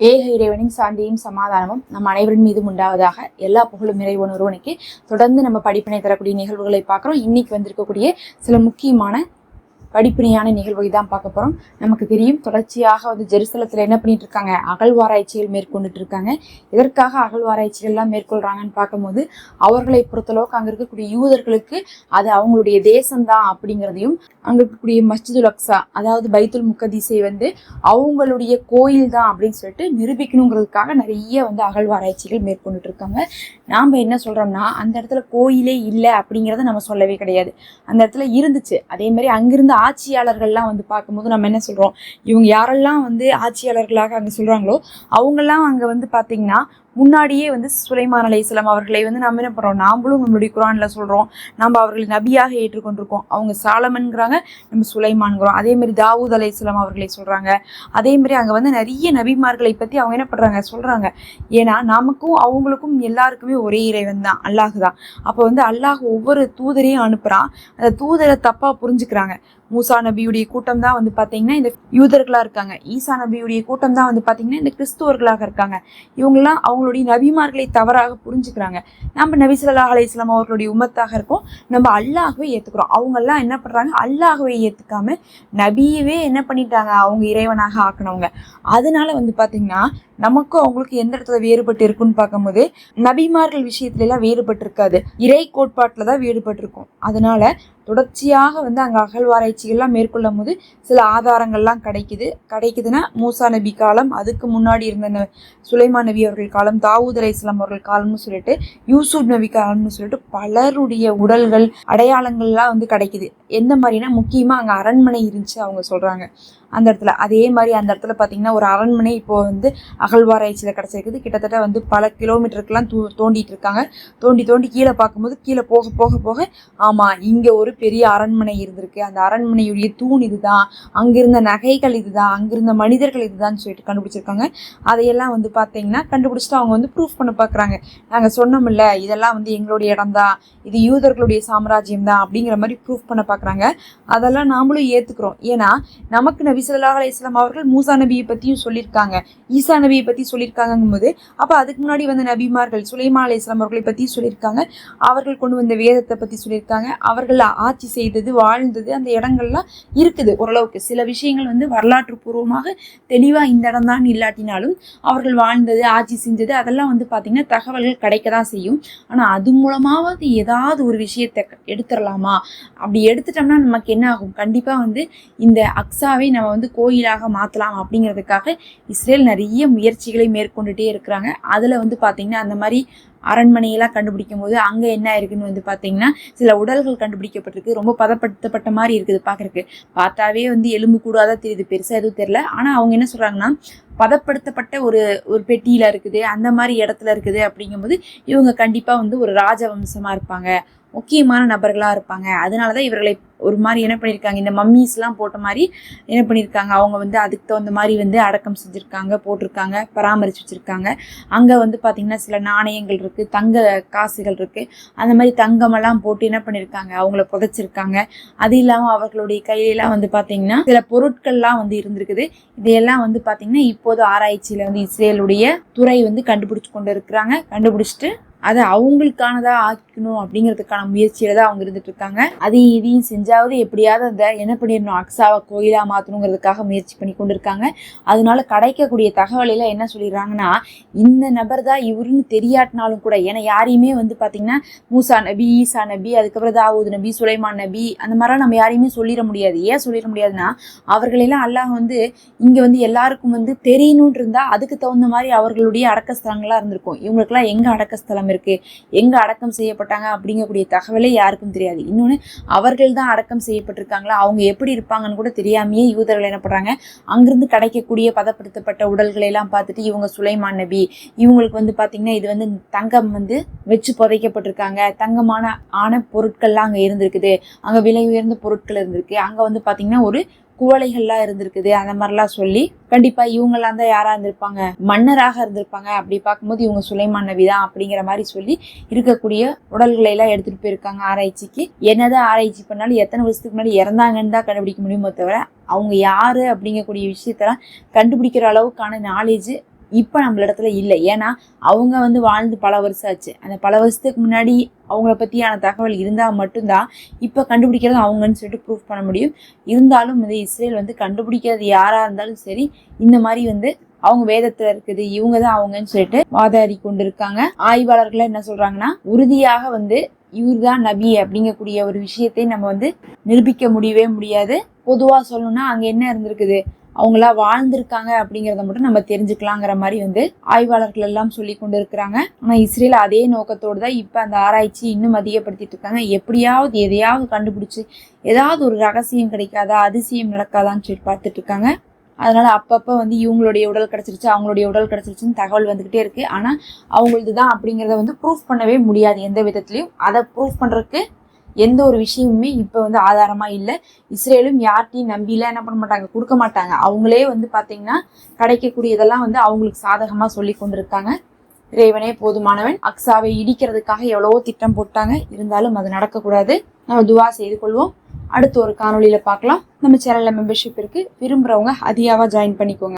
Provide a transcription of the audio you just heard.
ஏக இறைவனின் சாந்தியும் சமாதானமும் நம் அனைவரின் மீதும் உண்டாவதாக எல்லா புகழும் இறைவன் ஒருவனுக்கு. தொடர்ந்து நம்ம படிப்பினை தரக்கூடிய நிகழ்வுகளை பார்க்குறோம். இன்னைக்கு வந்திருக்கக்கூடிய சில முக்கியமான படிப்பினையான நிகழ்வை தான் பார்க்க போகிறோம் நமக்கு தெரியும் தொடர்ச்சியாக வந்து ஜெருசலத்தில் என்ன பண்ணிட்டு இருக்காங்க அகழ்வாராய்ச்சிகள் மேற்கொண்டுட்டு இருக்காங்க எதற்காக அகழ்வாராய்ச்சிகள்லாம் மேற்கொள்கிறாங்கன்னு பார்க்கும்போது அவர்களை பொறுத்தளவுக்கு அங்கே இருக்கக்கூடிய யூதர்களுக்கு அது அவங்களுடைய தேசம்தான் அப்படிங்கிறதையும் அங்கே இருக்கக்கூடிய மஸ்ஜிதுல் அக்ஸா அதாவது பைத்துல் முக்கதீசை வந்து அவங்களுடைய கோயில் தான் அப்படின்னு சொல்லிட்டு நிரூபிக்கணுங்கிறதுக்காக நிறைய வந்து அகழ்வாராய்ச்சிகள் மேற்கொண்டுட்டு இருக்காங்க நாம் என்ன சொல்கிறோம்னா அந்த இடத்துல கோயிலே இல்லை அப்படிங்கிறத நம்ம சொல்லவே கிடையாது. அந்த இடத்துல இருந்துச்சு. அதே மாதிரி அங்கிருந்து ஆட்சியாளர்கள்லாம் வந்து பார்க்கும்போது நம்ம என்ன சொல்கிறோம் இவங்க யாரெல்லாம் வந்து ஆட்சியாளர்களாக அங்கே சொல்கிறாங்களோ அவங்கெல்லாம் அங்கே வந்து பார்த்திங்கன்னா முன்னாடியே வந்து சுலைமான் அலைஹிஸ்ஸலாம் அவர்களை வந்து நம்ம என்ன பண்ணுறோம் நாமளும் நம்மளுடைய குரானில் சொல்கிறோம் நம்ம அவர்களை நபியாக ஏற்றுக்கொண்டிருக்கோம். அவங்க சாலமன்கிறாங்க நம்ம சுலைமான்கிறோம் அதே மாதிரி தாவூத் இஸ்லாம் அவர்களை சொல்கிறாங்க அதே மாதிரி அங்கே வந்து நிறைய நபிமார்களை பற்றி அவங்க என்ன பண்ணுறாங்க சொல்கிறாங்க ஏன்னா நமக்கும் அவங்களுக்கும் எல்லாருக்குமே ஒரே இறைவன் தான். அல்லாஹ் தான். அப்போ வந்து அல்லாஹ் ஒவ்வொரு தூதரையும் அனுப்புகிறான் அந்த தூதரை தப்பாக புரிஞ்சுக்கிறாங்க. மூசா நபியுடைய கூட்டம் தான் வந்து பார்த்தீங்கன்னா இந்த யூதர்களாக இருக்காங்க. ஈசா நபியுடைய கூட்டம் தான் வந்து பார்த்தீங்கன்னா இந்த கிறிஸ்துவர்களாக இருக்காங்க. இவங்கெல்லாம் அவங்க அவங்களுடைய நபிமார்களை தவறாக புரிஞ்சுக்கிறாங்க. நம்ம நபி ஸல்லல்லாஹு அலைஹி அவர்களுடைய உமத்தாக இருக்கோம். நம்ம அல்லாகவே ஏற்றுக்கிறோம் அவங்கெல்லாம் என்ன பண்ணுறாங்க அல்லாகவே ஏற்றுக்காம நபியவே என்ன பண்ணிட்டாங்க? அவங்க இறைவனாக ஆக்கினவங்க. அதனால வந்து பார்த்தீங்கன்னா நமக்கும் அவங்களுக்கு எந்த இடத்துல வேறுபட்டு இருக்குன்னு பார்க்கும்போது நபிமார்கள் விஷயத்துல எல்லாம் வேறுபட்டு இருக்காது இறை கோட்பாட்டில் தான் வேறுபட்டு இருக்கும் அதனால தொடர்ச்சியாக வந்து அங்கே அகழ்வாராய்ச்சிகள்லாம் மேற்கொள்ளும் போது சில ஆதாரங்கள்லாம் கிடைக்குது. கிடைக்குதுன்னா மூசா நபி காலம் அதுக்கு முன்னாடி இருந்த ந- சுலைமான் நபி அவர்கள் காலம் தாவூத் அலை இஸ்லாம் அவர்கள் காலம்னு சொல்லிட்டு யூசுப் நபி காலம்னு சொல்லிட்டு பலருடைய உடல்கள் அடையாளங்கள்லாம் வந்து கிடைக்குது. எந்த மாதிரினா முக்கியமாக அங்கே அரண்மனை இருந்துச்சு அவங்க சொல்கிறாங்க அந்த இடத்துல. அதே மாதிரி அந்த இடத்துல பார்த்தீங்கன்னா ஒரு அரண்மனை இப்போ வந்து அகழ்வாராய்ச்சியில் கிடச்சிருக்குது. கிட்டத்தட்ட வந்து பல கிலோமீட்டருக்கெல்லாம் தூ தோண்டிட்டு இருக்காங்க. தோண்டி தோண்டி கீழே பார்க்கும்போது கீழே போக போக போக ஆமாம் இங்கே ஒரு பெரிய அரண்மனை இருந்திருக்கு. அந்த அரண்மனையுடைய தூண் இதுதான். அங்கிருந்த நகைகள் இதுதான். அங்கிருந்த மனிதர்கள் இதுதான் சொல்லிட்டு கண்டுபிடிச்சிருக்காங்க. அதையெல்லாம் வந்து பார்த்தீங்கன்னா கண்டுபிடிச்சிட்டு அவங்க வந்து ப்ரூஃப் பண்ண பார்க்குறாங்க நாங்கள் சொன்னோம்ல இதெல்லாம் வந்து எங்களுடைய இடம் தான் இது யூதர்களுடைய சாம்ராஜ்யம் தான் அப்படிங்கிற மாதிரி ப்ரூஃப் பண்ண பார்க்குறாங்க அதெல்லாம் நாமளும் ஏற்றுக்கிறோம் ஏன்னா நமக்கு நபி ஸல்லல்லாஹு அலையம் அவர்கள் மூசா நபியை பற்றியும் சொல்லியிருக்காங்க. ஈசா நபியை பற்றி சொல்லியிருக்காங்கும் போது அப்போ அதுக்கு முன்னாடி வந்த நபிமார்கள் சுலைமா அலையம் அவர்களை பற்றி சொல்லியிருக்காங்க. அவர்கள் கொண்டு வந்த வேதத்தை பற்றி சொல்லியிருக்காங்க. அவர்கள் ஆட்சி செய்தது வாழ்ந்தது அந்த இடங்கள்லாம் இருக்குது. ஓரளவுக்கு சில விஷயங்கள் வந்து வரலாற்று பூர்வமாக தெளிவாக இந்த இடம் தான் இல்லாட்டினாலும் அவர்கள் வாழ்ந்தது ஆட்சி செஞ்சது அதெல்லாம் வந்து பார்த்திங்கன்னா தகவல்கள் கிடைக்க தான் செய்யும். ஆனால் அது மூலமாவது ஏதாவது ஒரு விஷயத்தை எடுத்துடலாமா அப்படி எடுத்துட்டோம்னா நமக்கு என்ன ஆகும்? கண்டிப்பாக வந்து இந்த அக்ஸாவை நம்ம வந்து கோயிலாக மாற்றலாம் அப்படிங்கிறதுக்காக இஸ்ரேல் நிறைய முயற்சிகளை மேற்கொண்டுட்டே இருக்கிறாங்க. அதில் வந்து பார்த்திங்கன்னா அந்த மாதிரி அரண்மனையெல்லாம் கண்டுபிடிக்கும் போது அங்கே என்ன இருக்குன்னு வந்து பார்த்தீங்கன்னா சில உடல்கள் கண்டுபிடிக்கப்பட்டிருக்கு. ரொம்ப பதப்படுத்தப்பட்ட மாதிரி இருக்குது பார்க்கறக்கு பார்த்தாவே வந்து எலும்பு கூடாத தெரியுது. பெருசாக எதுவும் தெரில ஆனால் அவங்க என்ன சொல்கிறாங்கன்னா பதப்படுத்தப்பட்ட ஒரு ஒரு பெட்டியில் இருக்குது அந்த மாதிரி இடத்துல இருக்குது அப்படிங்கும்போது இவங்க கண்டிப்பாக வந்து ஒரு ராஜவம்சமாக இருப்பாங்க. முக்கியமான நபர்களாக இருப்பாங்க. அதனால தான் இவர்களை ஒரு மாதிரி என்ன பண்ணியிருக்காங்க இந்த மம்மீஸ்லாம் போட்ட மாதிரி என்ன பண்ணியிருக்காங்க அவங்க வந்து அதுக்கு தகுந்த மாதிரி வந்து அடக்கம் செஞ்சுருக்காங்க போட்டிருக்காங்க பராமரித்து வச்சுருக்காங்க. அங்கே வந்து பார்த்திங்கன்னா சில நாணயங்கள் இருக்குது தங்க காசுகள் இருக்குது அந்த மாதிரி தங்கமெல்லாம் போட்டு என்ன பண்ணியிருக்காங்க அவங்கள புதைச்சிருக்காங்க. அது இல்லாமல் அவர்களுடைய கையிலலாம் வந்து பார்த்திங்கன்னா சில பொருட்கள்லாம் வந்து இருந்திருக்குது. இதையெல்லாம் வந்து பார்த்திங்கன்னா இப்போது ஆராய்ச்சியில் வந்து இஸ்ரேலுடைய துறை வந்து கண்டுபிடிச்சு கொண்டு இருக்கிறாங்க கண்டுபிடிச்சிட்டு அதை அவங்களுக்கானதாக ஆக்கிக்கணும் அப்படிங்கிறதுக்கான முயற்சியில தான் அவங்க இருந்துட்டு இருக்காங்க. அதையும் இதையும் செஞ்சாவது எப்படியாவது அந்த என்ன பண்ணிடணும் அக்ஸாவை கோயிலா மாற்றணுங்கிறதுக்காக முயற்சி பண்ணி கொண்டு இருக்காங்க அதனால கிடைக்கக்கூடிய தகவலில் என்ன சொல்லிடுறாங்கன்னா இந்த நபர் தான் இவருன்னு தெரியாட்டினாலும் கூட ஏன்னா யாரையுமே வந்து பார்த்தீங்கன்னா மூசா நபி ஈசா நபி அதுக்கப்புறம் தாவூத் நபி சுலைமான் நபி அந்த மாதிரிலாம் நம்ம யாரையுமே சொல்லிட முடியாது. ஏன் சொல்லிட முடியாதுன்னா அவர்களெல்லாம் அல்லாஹ் வந்து இங்கே வந்து எல்லாருக்கும் வந்து தெரியணும்னு இருந்தால் அதுக்கு தகுந்த மாதிரி அவர்களுடைய அடக்கஸ்தலங்களாக இருந்திருக்கும். இவங்களுக்குலாம் எங்கே அடக்கஸ்தலம் இருக்குது எங்கே அடக்கம் செய்யப்பட்டாங்க அப்படிங்கக்கூடிய தகவலே யாருக்கும் தெரியாது. இன்னொன்று அவர்கள் தான் அடக்கம் செய்யப்பட்டிருக்காங்களா? அவங்க எப்படி இருப்பாங்கன்னு கூட தெரியாமையே யூதர்கள் என்ன பண்ணுறாங்க அங்கிருந்து கிடைக்கக்கூடிய பதப்படுத்தப்பட்ட உடல்களை எல்லாம் பார்த்துட்டு இவங்க சுலைமான் நபி இவங்களுக்கு வந்து பார்த்திங்கன்னா இது வந்து தங்கம் வந்து வச்சு புதைக்கப்பட்டிருக்காங்க. தங்கமான ஆன பொருட்கள்லாம் அங்கே இருந்திருக்குது. அங்கே விலை உயர்ந்த பொருட்கள் இருந்திருக்கு. அங்கே வந்து பார்த்திங்கன்னா ஒரு குவளைகள்லாம் இருந்திருக்குது அந்த மாதிரிலாம் சொல்லி கண்டிப்பா இவங்கெல்லாம் தான் யாரா இருந்திருப்பாங்க மன்னராக இருந்திருப்பாங்க அப்படி பார்க்கும்போது இவங்க சுலைமான் நபி தான் அப்படிங்கிற மாதிரி சொல்லி இருக்கக்கூடிய உடல்களை எல்லாம் எடுத்துட்டு போயிருக்காங்க ஆராய்ச்சிக்கு. என்னதான் ஆராய்ச்சி பண்ணாலும் எத்தனை வருஷத்துக்கு முன்னாடி இறந்தாங்கன்னு தான் கண்டுபிடிக்க முடியுமோ தவிர அவங்க யாரு அப்படிங்கக்கூடிய விஷயத்தெல்லாம் கண்டுபிடிக்கிற அளவுக்கான நாலேஜ் இப்போ நம்மள இடத்துல இல்லை. ஏன்னா அவங்க வந்து வாழ்ந்து பல வருஷம் ஆச்சு அந்த பல வருஷத்துக்கு முன்னாடி அவங்கள பற்றியான தகவல் இருந்தால் மட்டும்தான் இப்போ கண்டுபிடிக்கிறது அவங்கன்னு சொல்லிட்டு ப்ரூஃப் பண்ண முடியும். இருந்தாலும் வந்து இஸ்ரேல் வந்து கண்டுபிடிக்கிறது யாராக இருந்தாலும் சரி இந்த மாதிரி வந்து அவங்க வேதத்துல இருக்குது. இவங்க தான் அவங்கன்னு சொல்லிட்டு வாதாடி கொண்டு இருக்காங்க ஆய்வாளர்கள் என்ன சொல்றாங்கன்னா உறுதியாக வந்து இவர்தான் நபி அப்படிங்கக்கூடிய ஒரு விஷயத்தை நம்ம வந்து நிரூபிக்க முடியவே முடியாது. பொதுவா சொல்லணும்னா அங்க என்ன இருந்திருக்குது? அவங்களா வாழ்ந்திருக்காங்க அப்படிங்கிறத மட்டும் நம்ம தெரிஞ்சுக்கலாங்கிற மாதிரி வந்து ஆய்வாளர்கள் எல்லாம் சொல்லி கொண்டு இருக்கிறாங்க ஆனால் இஸ்ரேல் அதே நோக்கத்தோடு தான் இப்போ அந்த ஆராய்ச்சி இன்னும் அதிகப்படுத்திட்டு இருக்காங்க. எப்படியாவது எதையாவது கண்டுபிடிச்சு ஏதாவது ஒரு ரகசியம் கிடைக்காதா அதிசயம் நடக்காதான்னு சொல்லி பார்த்துட்டு இருக்காங்க. அதனால அப்பப்போ வந்து இவங்களுடைய உடல் கிடச்சிருச்சு அவங்களுடைய உடல் கிடச்சிருச்சுன்னு தகவல் வந்துக்கிட்டே இருக்குது ஆனால் அவங்களது தான் அப்படிங்கிறத வந்து ப்ரூஃப் பண்ணவே முடியாது. எந்த விதத்துலையும். அதை ப்ரூஃப் பண்ணுறதுக்கு எந்த ஒரு விஷயமுமே இப்போ வந்து ஆதாரமாக இல்லை. இஸ்ரேலும் யார்ட்டையும் நம்பிலாம் என்ன பண்ண மாட்டாங்க? கொடுக்க மாட்டாங்க. அவங்களே வந்து பார்த்தீங்கன்னா கிடைக்கக்கூடியதெல்லாம் வந்து அவங்களுக்கு சாதகமாக சொல்லி கொண்டிருக்காங்க. இறைவனே போதுமானவன். அக்ஸாவை இடிக்கிறதுக்காக எவ்வளவோ திட்டம் போட்டாங்க. இருந்தாலும் அது நடக்கக்கூடாது. நம்ம துவா செய்து கொள்வோம். அடுத்து ஒரு காணொலியில் பார்க்கலாம். நம்ம சேனலில் மெம்பர்ஷிப் இருக்கு. விரும்புகிறவங்க அதிகாவாக ஜாயின் பண்ணிக்கோங்க.